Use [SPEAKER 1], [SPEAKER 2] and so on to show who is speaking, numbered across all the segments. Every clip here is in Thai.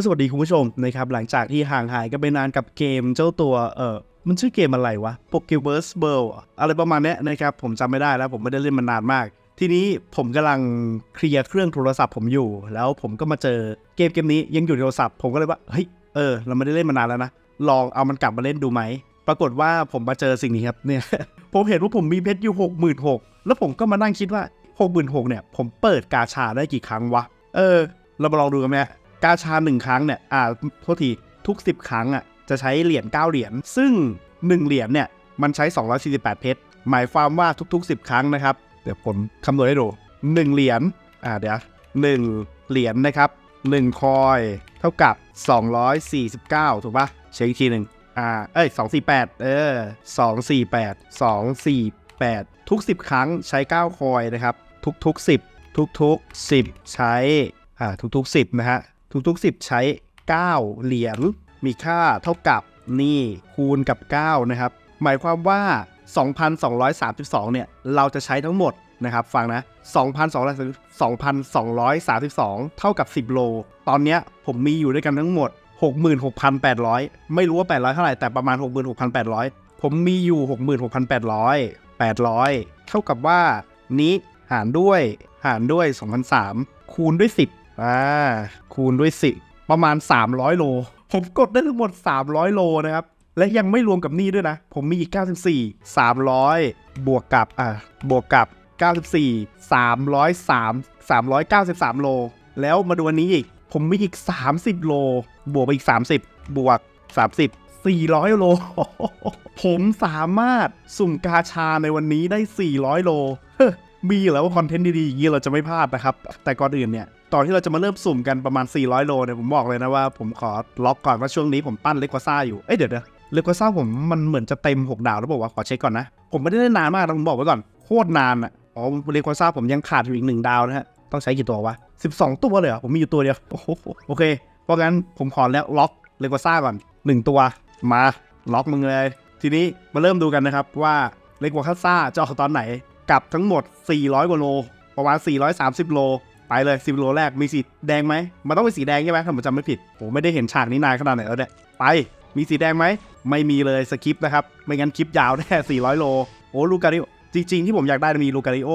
[SPEAKER 1] ก็สวัสดีคุณผู้ชมนะครับหลังจากที่ห่างหายกันไปนานกับเกมเจ้าตัวเออมันชื่อเกมอะไรวะ Pokeverse World อะอะไรประมาณนี้นะครับผมจำไม่ได้แล้วผมไม่ได้เล่นมานานมาก ทีนี้ผมกำลังเคลียร์เครื่องโทรศัพท์ผมอยู่ แล้วผมก็มาเจอเกมเกมนี้ยังอยู่ในโทรศัพท์ ผมก็เลยว่าเฮ้ยเออเราไม่ได้เล่นมานานแล้วนะลองเอามันกลับมาเล่นดูไหมปรากฏว่าผมมาเจอสิ่งนี้ครับเนี่ยผมเห็นว่าผมมีเพชรอยู่หกหมื่นหกแล้วผมก็มานั่งคิดว่าหกหมื่นหกเนี่ยผมเปิดกาชาได้กี่ครั้งวะเออ เรามาลองดูกันไหม กาชาหนึ่งครั้งเนี่ยอ่าโทษทีทุก 10 ครั้งอะจะใช้เหรียญ9เหรียญซึ่ง 1 เหรียญเนี่ยมันใช้ 248 เพชรหมายความว่าทุก ๆ 10 ครั้งนะครับ เดี๋ยวผมคำนวณให้ดู1เหรียญอ่าเดี๋ยว1เหรียญนะครับ1คอยเท่ากับ 249 ถูกปะเช็คอีกทีหนึ่งอ่าเอ้ย248 เออ 248 248 ทุก 10 ครั้งใช้ 9 คอยนะครับ ทุกๆ 10 ทุกๆ 10 ใช้อ่าทุกๆ 10 นะฮะ ทุกๆ 10 ใช้ 9 เหรียญมีค่าเท่ากับนี่คูณกับ 9 นะครับ หมายความว่า 2,232 เนี่ย เราจะใช้ทั้งหมดนะครับ ฟังนะ 2,232 เท่ากับ 10 โล ตอนเนี้ยผมมีอยู่ด้วยกันทั้งหมด 66,800 ไม่รู้ว่า 800 เท่าไหร่ แต่ประมาณ 66,800 ผมมีอยู่ 66,800 800 เท่ากับว่านี้หารด้วยหารด้วย 2,003 คูณด้วย 10 อ่าคูณด้วย10ประมาณ 300 โล ผมกดได้ทั้งหมด 300 โลนะครับ และยังไม่รวมกับนี้ด้วยนะ ผมมีอีก 94 300 บวกกับอ่าบวกกับ 94 303 393 โล แล้วมาดูอันนี้อีก ผมมีอีก 30 โล บวกไปอีก 30 บวก 30 400 โล ผมสามารถสุ่มกาชาในวันนี้ได้ 400 โลมีอยู่แล้วว่าคอนเทนต์ดีๆอย่างนี้เราจะไม่พลาดนะครับ แต่ก่อนอื่นเนี่ย ตอนที่เราจะมาเริ่มสุ่มกันประมาณ 400 โลเนี่ยผมบอกเลยนะว่าผมขอล็อกก่อนว่าช่วงนี้ผมปั้นเลกวาซ่าอยู่ เอ้ยเดี๋ยวเดี๋ยวเลกวาซ่าผมมันเหมือนจะเต็ม 6 ดาวแล้วบอกว่าขอเช็คก่อนนะ ผมไม่ได้เล่นนานมากนะผมบอกไว้ก่อนโคตรนานอะอ๋อเลกวาซ่าผมยังขาดอยู่อีกหนึ่งดาวนะฮะต้องใช้กี่ตัววะ 12 ตัวเลยเหรอผมมีอยู่ตัวเดียวโอ้โหโอเค เพราะงั้นผมขอแล้วล็อกเลกวาซ่าก่อน 1 ตัวมาล็อกมึงเลย ทีนี้มาเริ่มดูกันนะครับว่าเลกวาซ่าจะออกตอนไหนกับทั้งหมด 400กว่าโลประมาณ430 โล ไปเลย10โลแรกมีสีแดงไหมมันต้องเป็นสีแดงใช่ไหมถ้าผมจำไม่ผิดผมไม่ได้เห็นฉากนี้นานขนาดไหนแล้วเนี่ยไปมีสีแดงไหมไม่มีเลยสคริปนะครับไม่งั้นคลิปยาวแน่400 โลโอ้ลูการิโอจริง ๆ ที่ผมอยากได้มีลูการิโอ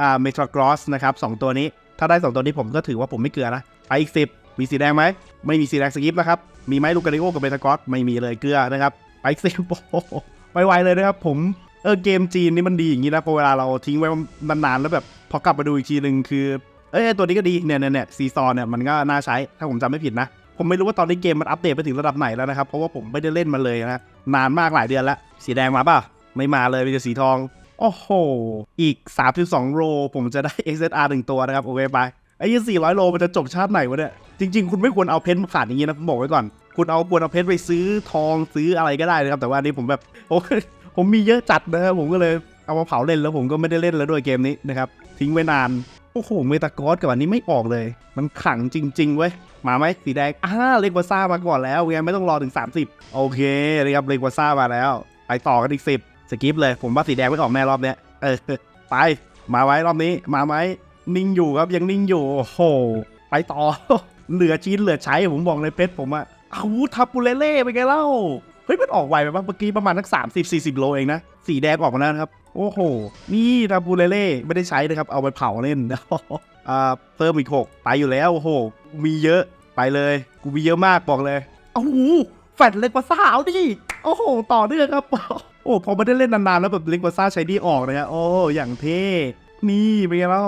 [SPEAKER 1] อ่าเมทรากรอสนะครับสองตัวนี้ ถ้าได้ 2 ตัวนี้ผมก็ถือว่าผมไม่เกลือนะไปอีก 10 มีสีแดงไหมไม่มีสีแดงสกิปนะครับมีไหมลูการิโอกับเมทรากรอสไม่มีเลยเกลือนะครับไปอีกสิบโอ้โหไวเลยนะครับผมเออเกมจีนนี่มันดีอย่างนี้นะพอเวลาเราทิ้งไว้นานๆแล้วแบบพอกลับมาดูอีกทีหนึ่งคือ เอ้ยตัวนี้ก็ดีเนี่ยเนี่ยเนี่ยซีซอนเนี่ยมันก็น่าใช้ถ้าผมจำไม่ผิดนะ ผมไม่รู้ว่าตอนนี้เกมมันอัปเดตไปถึงระดับไหนแล้วนะครับ เพราะว่าผมไม่ได้เล่นมันเลยนะนานมากหลายเดือนแล้วสีแดงมาป่ะ ไม่มาเลยมีแต่สีทอง โอ้โห อีก 32 โลผมจะได้ XSR หนึ่งตัวนะครับ โอเคไปไอ้ยี่400โลมันจะจบชาติไหนวะเนี่ยจริง ๆ คุณไม่ควรเอาเพชรมาขาดอย่างนี้นะผมบอกไว้ก่อน คุณเอาควรเอาเพชรไปซื้อทองซื้ออะไรก็ได้นะครับ แต่ว่านี้ผมแบบโอ้ผมมีเยอะจัดนะครับผมก็เลยเอามาเผาเล่นแล้วผมก็ไม่ได้เล่นแล้วด้วยเกมนี้นะครับทิ้งไว้นาน โอ้โห เมตากอสกับอันนี้ไม่ออกเลย มันขังจริง ๆ เว้ย มาไหมสีแดง อ่า เลกวาซ่ามาก่อนแล้วไงไม่ต้องรอถึง 30 โอเคนะครับเลกวาซ่ามาแล้ว ไปต่อกันอีก 10 สกิปเลย ผมว่าสีแดงไม่ออกแน่รอบเนี้ย เออ ไป มาไว้รอบนี้ มาไหมนิ่งอยู่ครับ ยังนิ่งอยู่ โอ้โห ไปต่อ เหลือชิ้นเหลือใช้ ผมบอกเลยเพชรผมอะอาวุธทับปูเลเล่ไปนไงเล่า เฮ้ย มันออกไวไปปะเมื่อกี้ประมาณสักสามสิบสี่สิบโลเองนะ สีแดงออกมาแล้วนะครับ โอ้โห นี่ทับปูเลเล่ไม่ได้ใช้นะครับ เอาไปเผาเล่นอ่าเติมอีกหกไปอยู่แล้ว โอ้โห มีเยอะไปเลย กูมีเยอะมากบอกเลยโอ้โหแฟดเล็กกว่าซ่าเอาดิโอ้โห ต่อเนื่องครับ โอ้พอไม่ได้เล่นนานๆแล้วแบบเล็กกว่าซ่าใช้ดีออกนะฮะโอ้อย่างเท่นี่เป็นไงเล่า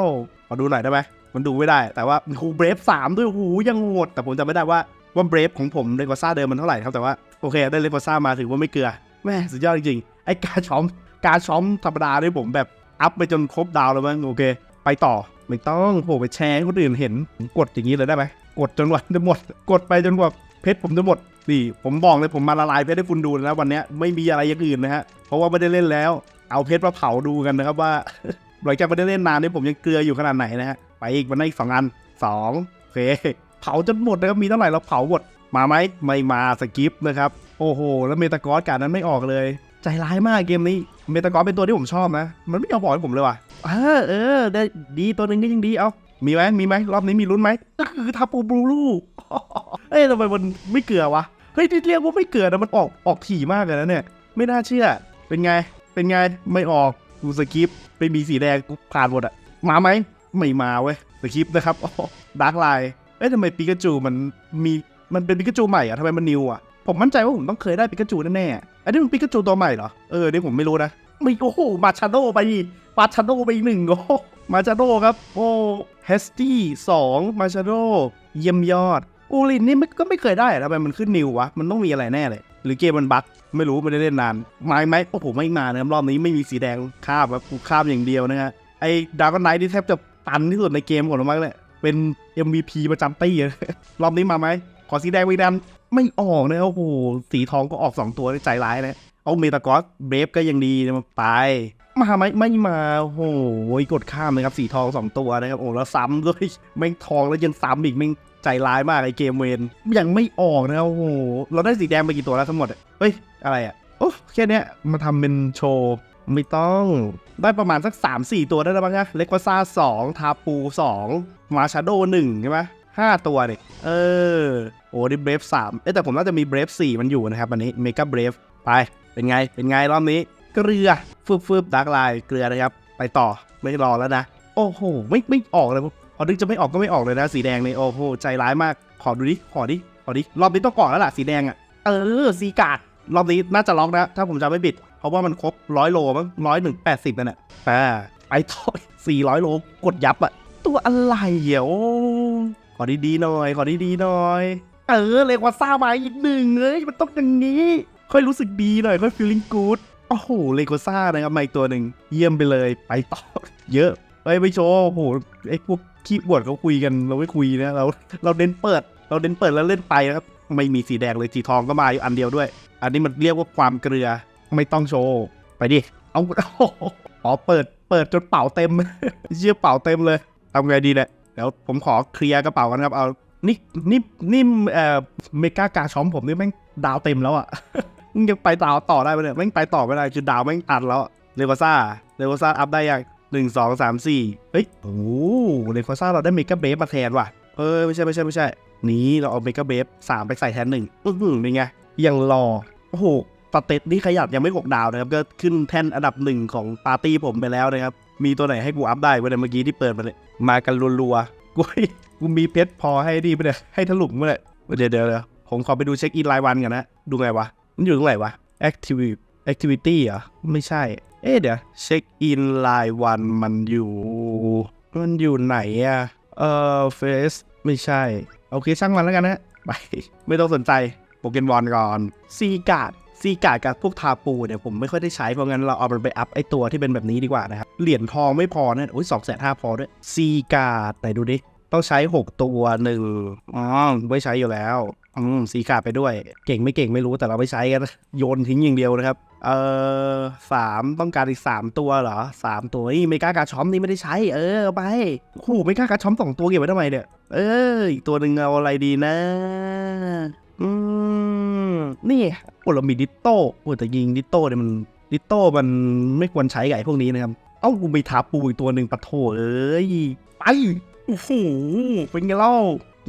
[SPEAKER 1] ขอดูหน่อยได้ไหมมันดูไม่ได้ แต่ว่าคูเบรฟสามด้วยโอ้โหยังโหด แต่ผมจำไม่ได้ว่าว่าเบรฟของผมเล็กกว่าซ่าเดิมมันเท่าไหร่ครับแต่ว่าโอเคได้เล็กกว่าซ่ามาถือว่าไม่เกลือแม่สุดยอดจริงๆไอ้กาชอม การช้อมธรรมดาด้วยผมแบบอัพไปจนครบดาวแล้วมั้งโอเค ไปต่อไม่ต้องโผล่ไปแชร์ให้คนอื่นเห็นกดอย่างนี้เลยได้ไหมกดจนกว่าจะหมด กดไปจนกว่าเพชรผมจะหมดนี่ผมบอกเลยผมมาละลายเพชรให้คุณดูแล้ววันนี้ไม่มีอะไรอย่างอื่นนะฮะเพราะว่าไม่ได้เล่นแล้ว เอาเพชรมาเผาดูกันนะครับว่าหลังจากไม่ได้เล่นนานนี่ผมยังเกลืออยู่ขนาดไหนนะฮะไปอีกวันนี้อีกสองอันสองโอเคเผาจนหมดนะครับมีเท่าไหร่เราเผาหมดมาไหมไม่มาสกิปนะครับโอ้โห แล้วเมตากอสการนั้นไม่ออกเลย ใจร้ายมากเกมนี้เมตากอเป็นตัวที่ผมชอบนะ มันไม่ยอมบอกให้ผมเลยว่ะเออเออได้ดีตัวหนึ่งก็ยังดีเอามีไหมมีไหมรอบนี้มีลุ้นไหมก็คือทาปูบลูลูเอ้ยทำไมมันไม่เกลือวะเฮ้ยที่เรียกว่าไม่เกลือนะมันออกออกถี่มากเลยนะเนี่ย ไม่น่าเชื่อ เป็นไง เป็นไงไม่ออกกูสกิปไม่มีสีแดงกูผ่านหมดอะมาไหมไม่มาเว้ยสกิปนะครับดาร์กไลน์เอ้ยทำไมปิกาจูมันมีมันเป็นปิกาจูใหม่อะทำไมมันนิวอะ ผมมั่นใจว่าผมต้องเคยได้ปิกาจูแน่ๆอันนี้มันปิกาจูตัวใหม่เหรอ เออเนี่ผมไม่รู้นะม่โอ้โห มาชาโดไปมาชาโดไปหนึ่งโอ้มาชาโดครับ โอ้เฮสตี้สองมาชาโดเยี่ยมยอด อูรินนี่มันก็ไม่เคยได้ทำไมมันขึ้นนิววะ มันต้องมีอะไรแน่เลย หรือเกมมันบั๊กไม่รู้ไม่ได้เล่นนานม่ไหมโอ้โหไม่มานะครับรอบนี้ไม่มีสีแดงข้ามครับกูข้ามอย่างเดียวนะฮะไอ้ดาวน์ไนท์ที่แทบจะตันที่สุดในเกมของเรามากเลยเป็น MVP ประจำตี้รอบนี้มาไหมขอสีแดงไม่ดัน ไม่ออกนะโอ้โหสีทองก็ออก2ตัวใจร้ายนะ เอาเมตากอสเบฟก็ยังดีนะมาไปมาไหมไม่มาโอ้โหกดข้ามเลยครับสีทองสองตัวนะครับโอ้แล้วซ้ำด้วยแม่งทองแล้วยังซ้ำอีกแม่งใจร้ายมากไอเกมเวนยังไม่ออกนะโอ้โหเราได้สีแดงไปกี่ตัวแล้วทั้งหมดอะเฮ้ยอะไรอะโอ้แค่เนี้ยมาทำเป็นโชว์ไม่ต้องได้ประมาณสัก 3-4 ตัวได้แล้วบ้างนะเล็กวาซ่า2 ทาปู 2 มาชาโด1ใช่ไหม ห้าตัวเนี่ยเออ โอ้ดิเบรฟสามเอ้แต่ผมน่าจะมีเบรฟสี่มันอยู่นะครับอันนี้เมกาเบรฟไป เป็นไง เป็นไงรอบนี้ เกลือฟืบฟืบดักไลน์เกลือนะครับ ไปต่อไม่รอแล้วนะ โอ้โห ไม่ไม่ออกเลยพอดึงจะไม่ออกก็ไม่ออกเลยนะ สีแดงเนี่ยโอ้โห ใจร้ายมาก ขอดูดิ ขอดิ ขอดิ รอบนี้ต้องก่อนแล้วล่ะ สีแดงอะ เออ สีกาด รอบนี้น่าจะล็อกนะ ถ้าผมจำไม่ผิด เพราะว่ามันครบร้อยโลมั้งร้อยหนึ่งแปดสิบนั่นแหละอ่าไอ้ต่อยสี่ร้อยโล กดยับอะตัวอะไรอะโอ้ข อดีๆหน่อย ขอดีๆหน่อย เออเรียกว่าซ่ามาอีกหนึ่งเอ้ยมันต้องอย่างนี้ ค่อยรู้สึกดีหน่อย ค่อย feeling good โอ้โหเลโกซ่านะครับมาอีกตัวหนึ่งเยี่ยมไปเลยไปต่อ เยอะเอ้ยไม่โชว์โอ้โหไอ้พวกขี้บวดเขาคุยกันเราไม่คุยนะเราเราเน้นเปิด เราเน้นเปิดแล้วเล่นไปนะครับไม่มีสีแดงเลยสีทองก็มาอยู่อันเดียวด้วย อันนี้มันเรียกว่าความเกลือไม่ต้องโชว์ไปดิเอาอ๋อเปิดเปิดจนเป่าเต็มเชี่ยเป่าเต็มเลยทำไงดีเนี่ย เดี๋ยวผมขอเคลียร์กระเป๋ากันครับ เอานี่นี่นี่เอ่อเมกากาช้อมผมนี่แม่งดาวเต็มแล้วอะมึงยังไปต่อต่อได้ปะเนี่ยแม่งไปต่อไม่ได้คือดาวแม่งตันแล้วเรโกซ่าเรโกซ่าอัพได้ยังหนึ่งสองสามสี่เฮ้ยโอ้เรโกซ่าเราได้เมกาเบฟมาแทนว่ะเออไม่ใช่ไม่ใช่ไม่ใช่ นี้เราเอาเมกาเบฟสามไปใส่แทนหนึ่งอื้อหือเป็นไงยังรอโอ้โห สเตตนี่ขยับยังไม่หกดาวนะครับ ก็ขึ้นแท่นอันดับหนึ่งของปาร์ตี้ผมไปแล้วนะครับ มีตัวไหนให้กูอัพได้วะเนี่ยเมื่อกี้ที่เปิดมาเลยมากันรัวๆกูกูมีเพชรพอให้ดีไปเนี่ยให้ถลุงมาเลยเดี๋ยวเดี๋ยวเดี๋ยวผมขอไปดูเช็คอินรายวันกันนะดูไงวะมันอยู่ตรงไหนวะ activity activity เหรอไม่ใช่ เอ๊ะเดี๋ยวเช็คอินรายวันมันอยู่ มันอยู่ไหนอะเอ่อเฟสไม่ใช่ โอเคช่างมันแล้วกันนะไปไม่ต้องสนใจโปเกมอนก่อนซีการ์ด ซีการ์ดกับพวกทาปูเนี่ยผมไม่ค่อยได้ใช้เพราะงั้นเราเอามันไปอัพไอตัวที่เป็นแบบนี้ดีกว่านะครับ เหรียญทองไม่พอนะโอ้ยสองแสนห้าพอด้วยซีการ์ดไหนดูดิ ต้องใช้ 6 ตัวหนึ่งอ๋อไม่ใช้อยู่แล้วอืมสีขาดไปด้วย เก่งไม่เก่งไม่รู้แต่เราไม่ใช้กันโยนทิ้งอย่างเดียวนะครับ เออสามต้องการอีกสามตัวเหรอสามตัวนี่ไม่กล้ากาช้อมนี่ไม่ได้ใช้ เออไปโอ้โหไม่กล้ากาช้อมสองตัวเก็บไว้ทำไมเนี่ยเอออีกตัวหนึ่งเอาอะไรดีนะ อืม นี่โอ้เรามีดิตโต้โอ้แต่ยิงดิตโต้เนี่ยมันดิตโต้มันไม่ควรใช้กับไอ้พวกนี้นะครับ เอ้ากูมีทาปูอีกตัวหนึ่งปะโถเอ้ย ไปโอ้โหเป็นไงเล่า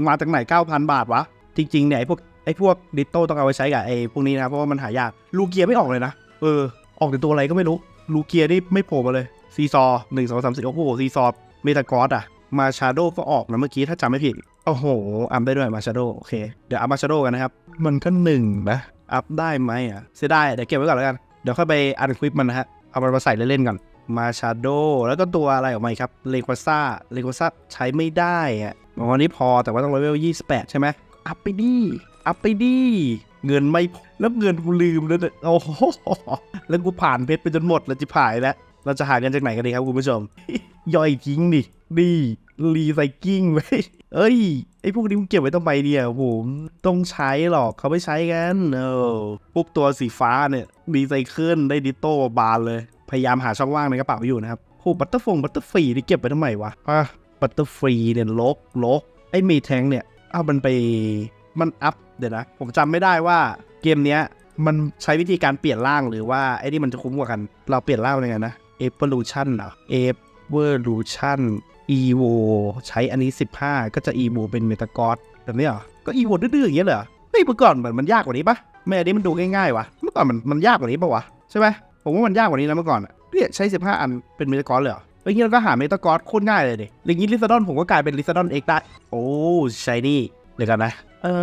[SPEAKER 1] มาจากไหน 9,000 บาทวะ จริง ๆ เนี่ย ไอ้พวกไอ้พวกดิตโต้ต้องเอาไปใช้กับไอ้พวกนี้นะ เพราะว่ามันหายาก ลูเกียไม่ออกเลยนะ เออ ออกแต่ตัวอะไรก็ไม่รู้ ลูเกียนี่ไม่โผล่มาเลย ซีซอหนึ่งสองสามสี่โอ้โหซีซอเมตากอสอะ มาชาโดก็ออกนะเมื่อกี้ถ้าจำไม่ผิด โอ้โห อัพได้ด้วยมาชาโดโอเค เดี๋ยวอัพมาชาโดกันนะครับ มันก็หนึ่งนะ อัพได้ไหมอะเสียดายเดี๋ยวเก็บไว้ก่อนแล้วกัน เดี๋ยวค่อยไปอันคลิปมันนะฮะ เอามันมาใส่เล่นๆก่อนมาชาโดแล้วก็ตัวอะไรออกมาครับเลควาซ่าเลควาซ่าใช้ไม่ได้อะวันนี้พอแต่ว่าต้องเลเวล28 ใช่ไหมอัพไปดิอัพไปดิเงินไม่พอแล้วเงินกูลืมแล้วเนี่ยโอ้โหแล้วกูผ่านเพชรไปจนหมดแล้วจะผ่ายแล้ว เราจะหาเงินจากไหนกันดีครับคุณผู้ชม ย่อยทิ้งดิ ดีรีไซกิ้งไว้เอ้ย ไอพวกนี้มึงเก็บไว้ทำไมเนี่ยผมต้องใช้หรอกเขาไม่ใช้กัน เออพวกตัวสีฟ้าเนี่ยรีไซเคิลได้ดิโต้บานเลย พยายามหาช่องว่างในกระเป๋าอยู่นะครับโหบัตเตอร์ฟงบัตเตอร์ฟรีนี่เก็บไว้ทำไมวะอะบัตเตอร์ฟรีเนี่ยลกลกไอเมแทงเนี่ยเอามันไปมันอัพเดี๋ยวนะ ผมจำไม่ได้ว่าเกมเนี้ยมันใช้วิธีการเปลี่ยนร่างหรือว่าไอ้นี่มันจะคุ้มกว่ากัน เราเปลี่ยนร่างยังไงนะ evolution เหรอ evolution evo ใช้อันนี้ 15 ก็จะ evo เป็นเมตากอสแบบนี้เหรอ ก็ evo ดื้อๆอย่างเงี้ยเหรอเฮ้ยเมื่อก่อนมันมันยากกว่านี้ปะแม่อันนี้มันดูง่ายๆวะเมื่อก่อนมันมันยากกว่านี้ปะวะใช่ไหมผมว่ามันยากกว่านี้นะเมื่อก่อนอะเนี่ยใช้ 15 อันเป็นเมตากอสเลยเหรอเฮ้ยงี้เราก็หาเมตากอสโคตรง่ายเลยดิอย่างงี้ลิซาดอนผมก็กลายเป็นลิซาดอนเอกได้ โอ้ใช่นี่เดี๋ยวกันนะ เอ่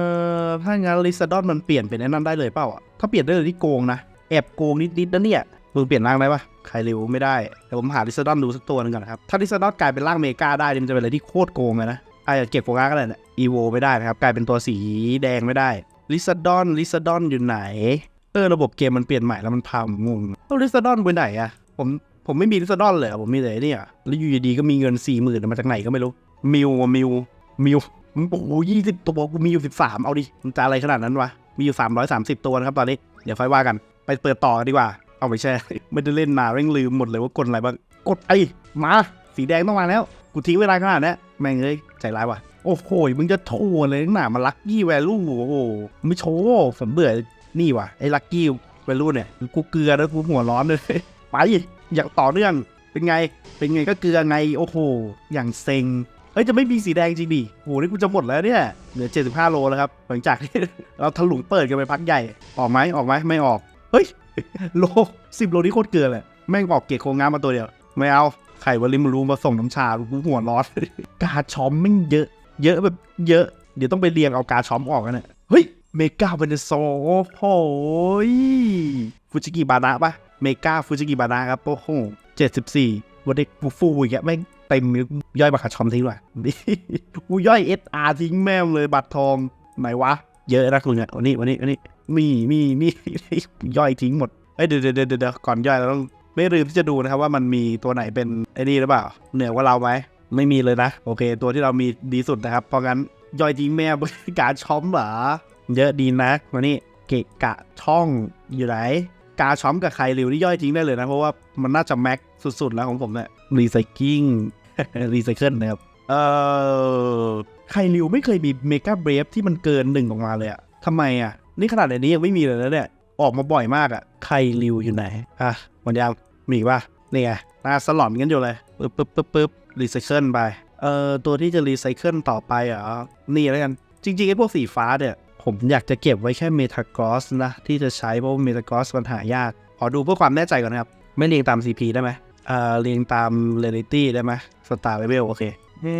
[SPEAKER 1] อ ถ้างั้นลิซาดอนมันเปลี่ยนเป็นไอ้นั่นได้เลยเปล่าอะ ถ้าเปลี่ยนได้เลยที่โกงนะ แอบโกงนิดๆนะเนี่ย มึงเปลี่ยนร่างได้ปะใครเร็วไม่ได้แต่ผมหาลิซาดอนดูสักตัวหนึงก่อนนะครับ ถ้าลิซาดอนกลายเป็นร่างเมกาได้มันจะเป็นอะไรที่โคตรโกงเลยนะไอ้เก็บโฟกัสก็ได้นะอีโวไม่ได้นะครับ กลายเป็นตัวสีแดงไม่ได้ลิซาดอนลิซาดอนอยู่ไหน เออ ระบบเกมมันเปลี่ยนใหม่แล้วมันพามงงแล้วลิซาดอนไปไหนอะผมผมไม่มีลิซาดอนเลยอะผมมีแต่เนี่ยแล้วอยู่ดีๆก็มีเงินสี่หมื่นมาจากไหนก็ไม่รู้ มิวมิวมิวมึงโอ้โหยี่สิบตัวกูมีอยู่สิบสามเอาดิมันจะอะไรขนาดนั้นวะมีอยู่สามร้อยสามสิบตัวนะครับตอนนี้ เดี๋ยวค่อยว่ากัน ไปเปิดต่อดีกว่า เอาไปแช่ไม่ได้เล่นนาเร่งลืมหมดเลยว่ากดอะไรบ้างกดไอ้มาสีแดงต้องมาแล้ว กูทิ้งเวลาขนาดนี้แม่งเลยใจร้ายว่ะโอ้โหมึงจะโชว์เลยหนามาลักกี้แวลูโอ้โหไม่โชว์ผมเบื่อนี่ว่ะไอ้ลักกี้แวลูเนี่ยกูเกลือแล้วกูหัวร้อนเลยไปอยากต่อเนื่องเป็นไง เป็นไงก็เกลือไงโอ้โห อย่างเซ็งเฮ้ยจะไม่มีสีแดงจริงดิโหนี่กูจะหมดแล้วเนี่ยเหลือ 75 โลแล้วครับ หลังจากที่เราถลุงเปิดกันไปพักใหญ่ ออกไหมออกไหมไม่ออก เฮ้ย โล10โลนี่โคตรเกินเลยแม่งออกเกตโครงงานมาตัวเดียว ไม่เอาไข่วอลลิมรูมาส่งน้ำชากูหัวร้อนกาช้อมแม่งเยอะ เยอะแบบเยอะ เดี๋ยวต้องไปเรียงเอากาช้อมออกกันเนี่ยเฮ้ยเมกาเวนโซโอ้โหฟูจิกิบานะปะเมกาฟูจิกิบานะครับโอ้โห74วันเด็กฟูฟูอีกอะแม่งเต็มย่อยบัตรชอมทิ้งว่ะกูย่อย SR ทิ้งแม่งเลยบัตรทองไหนวะ เยอะนะคุณเนี่ยวันนี้วันนี้วันนี้ มีมีมีย่อยทิ้งหมดเอ้ยเดี๋ยวเดี๋ยวเดี๋ยวก่อนย่อยเราต้องไม่ลืมที่จะดูนะครับว่ามันมีตัวไหนเป็นไอ้นี่หรือเปล่า เหนือกว่าเราไหมไม่มีเลยนะ โอเค ตัวที่เรามีดีสุดนะครับ เพราะงั้นย่อยทิ้งแม่งการช้อมเหรอเยอะดีนะวันนี้เกะกะช่องอยู่ไหนกาช้อมกับใครร็วนี่ย่อยทิ้งได้เลยนะ เพราะว่ามันน่าจะแม็กสุดๆแล้วของผมเนี่ยรีไซเคิลรีไซเคิลนะครับเอ่อไคริวไม่เคยมีเมกาเบรฟที่มันเกินหนึ่งออกมาเลยอะทำไมอะ นี่ขนาดในนี้ยังไม่มีเลยนะเนี่ย ออกมาบ่อยมากอะไคริวอยู่ไหน อะวันยังมีป่ะนี่ไงหน้าสลอนกันอยู่เลยปึ๊บปึ๊บปึ๊บปึ๊บรีไซเคิลไป เอ่อ ตัวที่จะรีไซเคิลต่อไปอะนี่แล้วกัน จริงๆไอ้พวกสีฟ้าเนี่ย ผมอยากจะเก็บไว้แค่เมทากอสนะ ที่จะใช้เพราะเมทากอสมันหายาก ขอดูเพื่อความแน่ใจก่อนนะครับ ไม่เรียงตาม CP ได้ไหมเอ่อ เรียงตามเรลิตี้ได้ไหมสตาร์เลเวลโอเคเอ้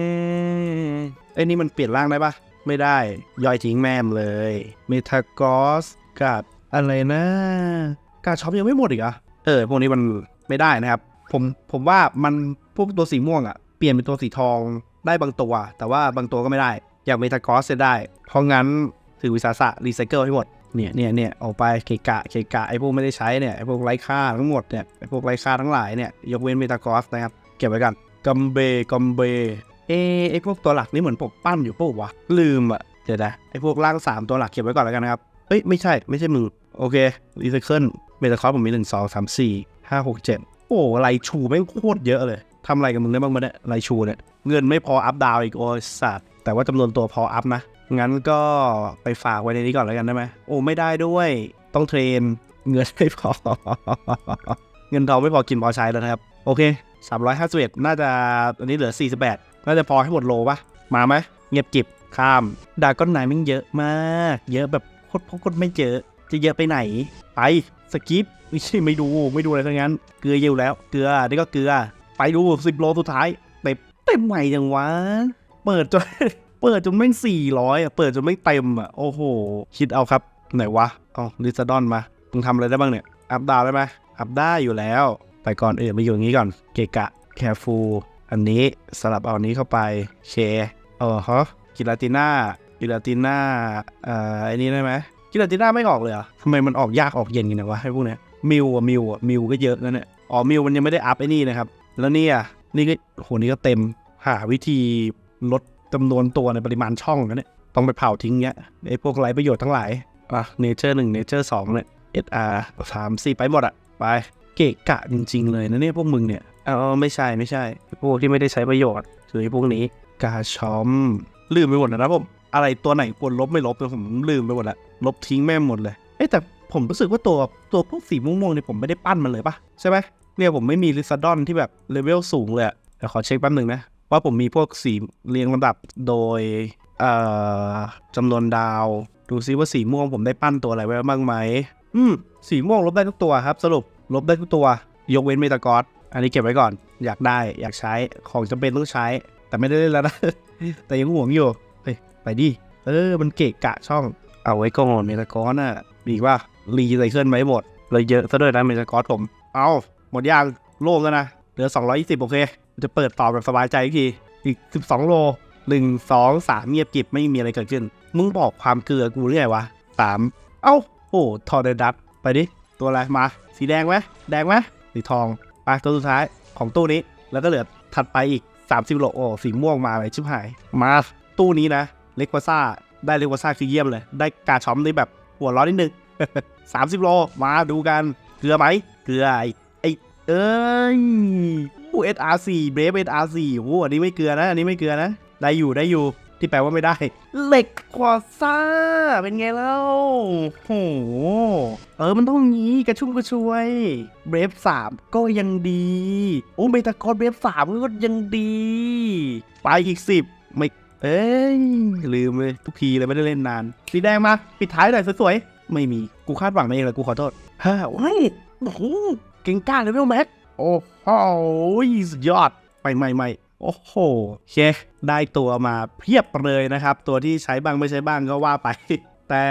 [SPEAKER 1] ไอ้นี่มันเปลี่ยนร่างได้ปะ ไม่ได้ ย่อยทิ้งแม่มเลย เมทากอสกับอะไรนะ การช็อปยังไม่หมดอีกอะเออ พวกนี้มันไม่ได้นะครับ ผมผมว่ามันพวกตัวสีม่วงอะเปลี่ยนเป็นตัวสีทองได้บางตัว แต่ว่าบางตัวก็ไม่ได้ อย่างเมทากอสจะได้ เพราะงั้นถือวิสาสะรีไซเคิลให้หมดเนี่ยเนี่ยเนี่ยออกไปเกะกะเกะกะไอ้พวกไม่ได้ใช้เนี่ยไอ้พวกไร้ค่าทั้งหมดเนี่ยไอ้พวกไร้ค่าทั้งหลายเนี่ยยกเว้นเมตากอสนะครับ เก็บไว้กันกัมเบกัมเบ เอไอพวกตัวหลักนี่เหมือนผมปั้นอยู่ปุ๊บวะ ลืมอะเดี๋ยวนะไอพวกร่างสามตัวหลักเก็บไว้ก่อนแล้วกันนะครับเอ้ยไม่ใช่ไม่ใช่มือโอเครีไซเคิลเมตากอสผมมีหนึ่งสองสามสี่ห้าหกเจ็ดโอ้ไลชูไม่งโคตรเยอะเลยทำอะไรกับมึงได้บ้างมาเนี่ยไลชูเนี่ยเงินไม่พออัพดาวอีกโอ้สัตว์แต่ว่าจำนวนตัวพออัพนะงั้นก็ไปฝากไว้ในนี้ก่อนแล้วกันได้ไหมโอ้ไม่ได้ด้วย ต้องเทรนเงินไม่พอ เงินทองไม่พอกินพอใช้แล้วนะครับ โอเค351น่าจะอันนี้เหลือ 48 น่าจะพอให้หมดโลปะมาไหมเงียบกิบข้ามดาก้อนไหนมันเยอะมาก เยอะแบบโคตรโคตรไม่เจอ จะเยอะไปไหน ไปสกิปไม่ใช่ไม่ดูไม่ดูอะไรทั้งนั้น เกลือเยอะแล้วเกลือนี่ก็เกลือ ไปดู10โลสุดท้ายเต็มเต็มใหม่จังวะ เปิดจนเปิดจนแม่สี่ร้อยอะเปิดจนไม่เต็มอะโอ้โห คิดเอาครับ ไหนวะอ๋อลิซาดอนมามึงทำอะไรได้บ้างเนี่ย อัพดาวได้ไหมอัพได้อยู่แล้ว ไปก่อนเอื่นมาอยู่อย่างนี้ก่อน เกะกะแคฟู อันนี้สลับเอาอันนี้เข้าไปเคเออฮะกิลาติน่ากิลาติน่าเอ่ออ้นี้ได้ไหมกิลาติน่าไม่ออกเลยเหรอะทำไมมันออกยากออกเย็นกันนะวะให้พวกเนี้ยมิวอะมิวอะมิวก็เยอะนะเนี่ยอ๋อมิวมันยังไม่ได้อัพไอ้นี่นะครับ แล้วนี่ยนี่ก็โหนี่ก็เต็มหาวิธีลดจำนวนตัวในปริมาณช่องนะเนี่ยต้องไปเผาทิ้งเนี้ยไอ้พวกไร้ประโยชน์ทั้งหลายอะเนเจอร์หนึ่งเนเจอร์สองเนี่ย SR สามสี่ไปหมดอะไปเกะกะจริง ๆ เลยนะเนี่ยพวกมึงเนี่ย เอาไม่ใช่ไม่ใช่ พวกที่ไม่ได้ใช้ประโยชน์คือพวกนี้ กาชอม ลืมไปหมดแล้วนะผม อะไรตัวไหนควรลบไม่ลบเนี่ยผมลืมไปหมดละ ลบทิ้งแม่หมดเลยเอ้แต่ผมรู้สึกว่าตัวตัวพวกสีม่วงๆเนี่ยผมไม่ได้ปั้นมันเลยปะใช่ไหมเนี่ยผมไม่มีลิซาดอนที่แบบเลเวลสูงเลยเดี๋ยวขอเช็คแป๊บหนึ่งนะ ว่าผมมีพวกสีเรียงลำดับโดยเอ่อจำนวนดาว ดูซิว่าสีม่วงผมได้ปั้นตัวอะไรไว้บ้างไหม อืม สีม่วงลบได้ทุกตัวครับ สรุปลบได้ทุกตัว ยกเว้นเมตากอส อันนี้เก็บไว้ก่อน อยากได้อยากใช้ของจำเป็นต้องใช้ แต่ไม่ได้เล่นแล้วนะ แต่ยังห่วงอยู่เฮ้ยไปดิ เออ มันเกะกะช่อง เอาไว้ก่อนเมตากอสน่ะมีว่ารีไซเคิลไว้หมดเลยเยอะซะด้วยนะเมตากอสผม เอาหมดยางโล่งแล้วนะ เหลือ 220 โอเค จะเปิดต่อแบบสบายใจอีกที อีก 12 โล 1 2 3 เงียบกิบไม่มีอะไรเกิดขึ้น มึงบอกความเกลือกูเรื่อยวะ 3 เอ้า โอ้ทอร์เดดัตไปดิ ตัวอะไรมา สีแดงไหมแดงไหมสีทอง ตัวสุดท้ายของตู้นี้ แล้วก็เหลือถัดไปอีก 30โลโอ้สีม่วงมาเลยชิบหาย มาตู้นี้นะเล็กวาซ่าได้เล็กวาซ่าคือเยี่ยมเลย ได้กาช้อมได้แบบหัวร้อนนิดนึง30โลมาดูกันเกลือไหมเกลือไอ้ไอ้เอ้ยโอ้ SR4 เบรฟ SR4 โอ้อันนี้ไม่เกลือนะ อันนี้ไม่เกลือนะ ได้อยู่ได้อยู่ ที่แปลว่าไม่ได้ เหล็กควาซ่า เป็นไงแล้วโหเออมันต้องงี้กระชุ่มกระชวยเบรฟสามก็ยังดี โอ้เมตากอนเบรฟสามก็ยังดี ไปอีกสิบไม่เอ้ยลืมเลยทุกทีเลยไม่ได้เล่นนาน สีแดงมา ปิดท้ายหน่อยสวยๆ ไม่มีกูคาดหวังมาเองเลยกูขอโทษฮ่าว้ายโอ้เก่งกล้าเลยเวลแม็กโอ้โหสุดยอดไม่ไม่ไม่ โอ้โหโอเคได้ตัวมาเพียบเลยนะครับ ตัวที่ใช้บ้างไม่ใช้บ้างก็ว่าไป แต่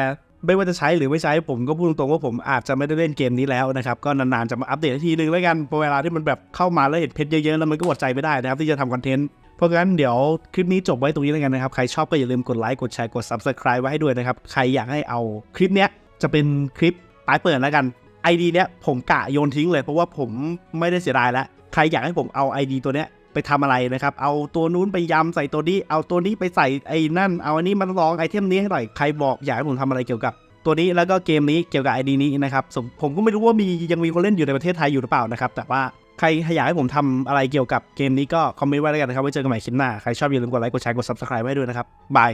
[SPEAKER 1] ไม่ว่าจะใช้หรือไม่ใช้ผมก็พูดตรงๆว่าผมอาจจะไม่ได้เล่นเกมนี้แล้วนะครับ ก็นานๆจะมาอัปเดตทีนึงแล้วกันพอเวลาที่มันแบบเข้ามาแล้วเห็นเพชรเยอะๆ แล้วมันก็อดใจไม่ได้นะครับ ที่จะทำคอนเทนต์เพราะงั้นเดี๋ยวคลิปนี้จบไว้ตรงนี้แล้วกันนะครับ ใครชอบก็อย่าลืมกดไลค์กดแชร์กด Subscribe ไว้ให้ด้วยนะครับใครอยากให้เอาคลิปเนี้ยจะเป็นคลิปปลายเปิดแล้วกัน ID เนี้ยผมกะโยนทิ้งเลยเพราะว่าผมไม่ได้เสียดายแล้วใครอยากให้ผมเอา ID ตัวเนี้ย ไปทำอะไรนะครับ เอาตัวนู้นไปยำใส่ตัวนี้ เอาตัวนี้ไปใส่ไอ้นั่น เอาอันนี้มันลองไอเทมนี้ให้หน่อย ใครบอกอยากให้ผมทำอะไรเกี่ยวกับตัวนี้แล้วก็เกมนี้เกี่ยวกับไอดีนี้นะครับผมผมก็ไม่รู้ว่ามียังมีคนเล่นอยู่ในประเทศไทยอยู่หรือเปล่านะครับแต่ว่าใครอยากให้ผมทำอะไรเกี่ยวกับเกมนี้ก็คอมเมนต์ไว้แล้วกันนะครับไว้เจอกันใหม่คลิปหน้า ใครชอบอย่าลืมกดไลค์กดแชร์กดซับสไคร b e ไว้ด้วยนะครับบาย